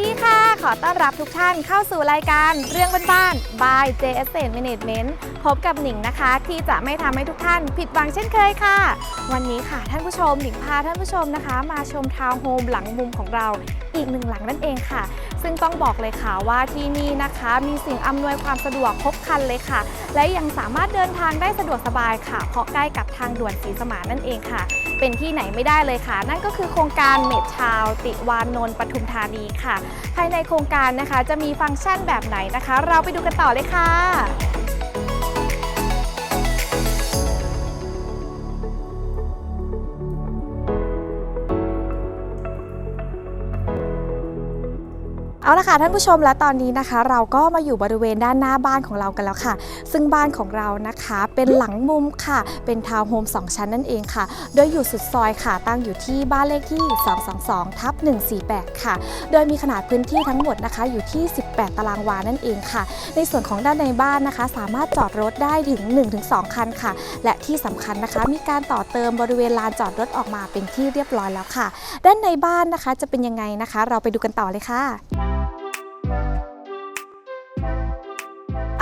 สวัสดีค่ะ ขอต้อนรับทุกท่านเข้าสู่รายการเรื่องบ้านๆ by JS Management พบกับหนิงนะคะ ที่จะไม่ทำให้ทุกท่านผิดหวังเช่นเคยค่ะ วันนี้ค่ะท่านผู้ชมหนิงพาท่านผู้ชมนะคะ มาชมทาวน์โฮมหลังมุมของเราอีกหนึ่งหลังนั่นเองค่ะ ซึ่งต้องบอกเลยค่ะว่าที่นี่นะคะ มีสิ่งอำนวยความสะดวกครบครันเลยค่ะ และยังสามารถเดินทางได้สะดวกสบายค่ะ เพราะใกล้กับทางด่วนศรีสมานนั่นเองค่ะ เป็นที่ไหนไม่ได้เลยค่ะ นั่นก็คือโครงการเมดชาว ติวานนท์ปทุมธานีค่ะ ภายในโครงการนะคะจะมีฟังก์ชันแบบไหนนะคะ เราไปดูกันต่อเลยค่ะ เอาละค่ะท่านผู้ชมและตอนนี้นะคะ เราก็มาอยู่บริเวณด้านหน้าบ้านของเรากันแล้วค่ะ ซึ่งบ้านของเรานะคะเป็นหลังมุมค่ะ เป็นทาวน์โฮม2 ชั้นนั่นเองค่ะ โดยอยู่สุดซอยค่ะ ตั้งอยู่ที่บ้านเลขที่ 222 ทับ 148 ค่ะ โดยมีขนาดพื้นที่ทั้งหมดนะคะอยู่ที่ 18 ตารางวานั่นเองค่ะ ในส่วนของด้านในบ้านนะคะ สามารถจอดรถได้ถึง 1-2 คันค่ะ และที่สำคัญนะคะมีการต่อเติมบริเวณลานจอดรถออกมาเป็นที่เรียบร้อยแล้วค่ะ ด้านในบ้านนะคะจะเป็นยังไงนะคะ เราไปดูกันต่อเลยค่ะ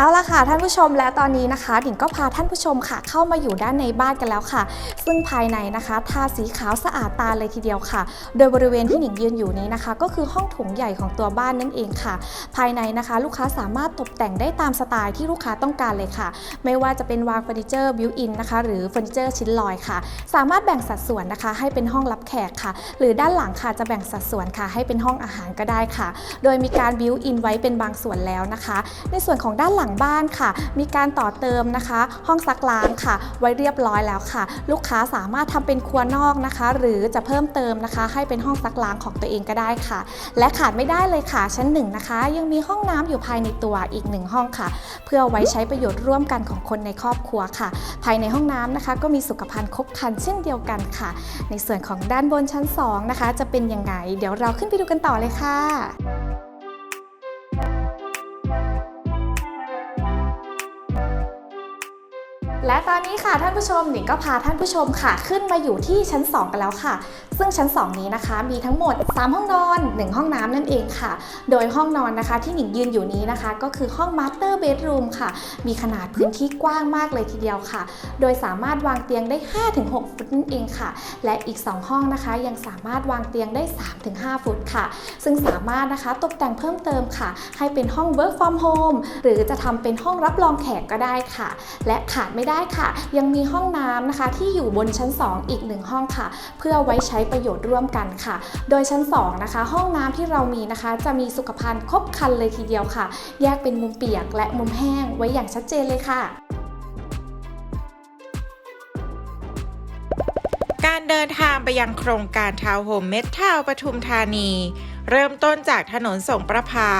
เอาละค่ะท่านผู้ชมและตอนนี้นะคะหญิงก็พาท่านผู้ชมค่ะเข้ามาอยู่ด้านในบ้านกันแล้วค่ะ ซึ่งภายในนะคะ ทาสีขาวสะอาดตาเลยทีเดียวค่ะ โดยบริเวณที่หนิงยืนอยู่นี้นะคะ ก็คือห้องถงใหญ่ของตัวบ้านนั่นเองค่ะ ภายในนะคะ ลูกค้าสามารถตกแต่งได้ตามสไตล์ที่ลูกค้าต้องการเลยค่ะ ไม่ว่าจะเป็นวางเฟอร์นิเจอร์บิวอินนะคะหรือเฟอร์นิเจอร์ชิ้นลอยค่ะ สามารถแบ่งสัดส่วนนะคะ ให้เป็นห้องรับแขกค่ะ หรือด้านหลังค่ะจะแบ่งสัดส่วนค่ะ ให้เป็นห้องอาหารก็ได้ค่ะ โดยมีการบิวอินไว้เป็นบางส่วนแล้วนะคะ ในส่วนของด้านหลังบ้านค่ะ มีการต่อเติมนะคะ ห้องซักล้างค่ะ ไว้เรียบร้อยแล้วค่ะ ลูกค้าสามารถทำเป็นครัวนอกนะคะ หรือจะเพิ่มเติมนะคะ ให้เป็นห้องซักล้างของตัวเองก็ได้ค่ะ และขาดไม่ได้เลยค่ะ ชั้นหนึ่งนะคะ ยังมีห้องน้ำอยู่ภายในตัวอีกหนึ่งห้องค่ะ เพื่อไว้ใช้ประโยชน์ร่วมกันของคนในครอบครัวค่ะ ภายในห้องน้ำนะคะ ก็มีสุขภัณฑ์ครบครันเช่นเดียวกันค่ะ ในส่วนของด้านบนชั้นสองนะคะจะเป็นยังไง เดี๋ยวเราขึ้นไปดูกันต่อเลยค่ะ และตอนนี้ค่ะท่านผู้ชมหนิงก็พาท่านผู้ชมค่ะ ขึ้นมาอยู่ที่ชั้น 2 กันแล้วค่ะ ซึ่งชั้น 2 นี้นะคะ มีทั้งหมด 3 ห้องนอน 1 ห้องน้ำนั่นเองค่ะ โดยห้องนอนนะคะที่หนิงยืนอยู่นี้นะคะ ก็คือห้องมาสเตอร์เบดรูมค่ะ มีขนาดพื้นที่กว้างมากเลยทีเดียวค่ะ โดยสามารถวางเตียงได้ 5-6 ฟุตนั่นเองค่ะ และอีก 2 ห้องนะคะ ยังสามารถวางเตียงได้ 3-5 ฟุตค่ะ ซึ่งสามารถนะคะตกแต่งเพิ่มเติมค่ะ ให้เป็นห้อง work from home หรือจะทำเป็นห้องรับรองแขกก็ได้ค่ะ และขาดไม่ได้ค่ะ ยังมีห้องน้ำนะคะ ที่อยู่บนชั้น 2 อีกหนึ่งห้องค่ะ เพื่อไว้ใช้ประโยชน์ร่วมกันค่ะ โดยชั้น 2 นะคะ ห้องน้ำที่เรามีนะคะ จะมีสุขภัณฑ์ครบครันเลยทีเดียวค่ะ แยกเป็นมุมเปียกและมุมแห้งไว้อย่างชัดเจนเลยค่ะการเดินทางไปยังโครงการทาวน์โฮมเมทาว์ปทุมธานี เริ่มต้นจากถนนสงประพา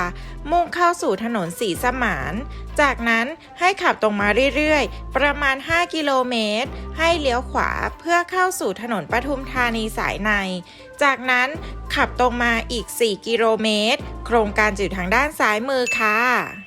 มุ่งเข้าสู่ถนนสีสมาน จากนั้นให้ขับตรงมาเรื่อยๆ ประมาณ 5 กิโลเมตร ให้เลี้ยวขวาเพื่อเข้าสู่ถนนปทุมธานีสายใน จากนั้นขับตรงมาอีก 4 กิโลเมตร โครงการจะอยู่ทางด้านซ้ายมือค่ะ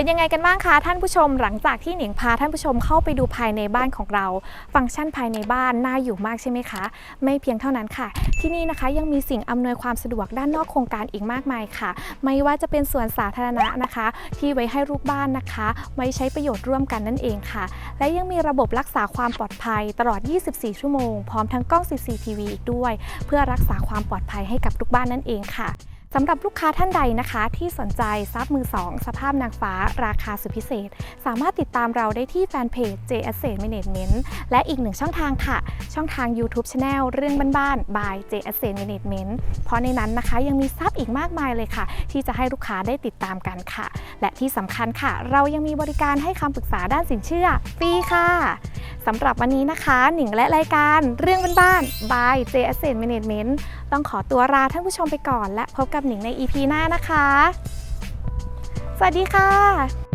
เป็นยังไงกันบ้างคะท่านผู้ชมหลังจากที่หนิงพาท่านผู้ชมเข้าไปดูภายในบ้านของเรา ฟังก์ชันภายในบ้านน่าอยู่มากใช่ไหมคะ ไม่เพียงเท่านั้นค่ะ ที่นี่นะคะยังมีสิ่งอำนวยความสะดวกด้านนอกโครงการอีกมากมายค่ะ ไม่ว่าจะเป็นสวนสาธารณะนะคะ ที่ไว้ให้ลูกบ้านนะคะ ไว้ใช้ประโยชน์ร่วมกันนั่นเองค่ะ และยังมีระบบรักษาความปลอดภัยตลอด 24 ชั่วโมง พร้อมทั้งกล้อง CCTV อีกด้วย เพื่อรักษาความปลอดภัยให้กับทุกบ้านนั่นเองค่ะ สำหรับลูกค้าท่านใดนะคะ ที่สนใจซับมือ2สภาพนางฟ้า ราคาสุดพิเศษ สามารถติดตามเราได้ที่แฟนเพจ J Asset Management และอีกหนึ่งช่องทางค่ะ ช่องทาง YouTube Channel เรื่องบ้านๆ by J Asset Management เพราะในนั้นนะคะยังมีซับอีกมากมายเลยค่ะ ที่จะให้ลูกค้าได้ติดตามกันค่ะ และที่สำคัญค่ะ เรายังมีบริการให้คำปรึกษาด้านสินเชื่อฟรีค่ะ สำหรับวันนี้นะคะ หนิงและรายการเรื่องบ้านๆ by J Asset Management ต้องขอตัวลาท่านผู้ชมไปก่อน และพบกับหนิงใน EP หน้านะคะ สวัสดีค่ะ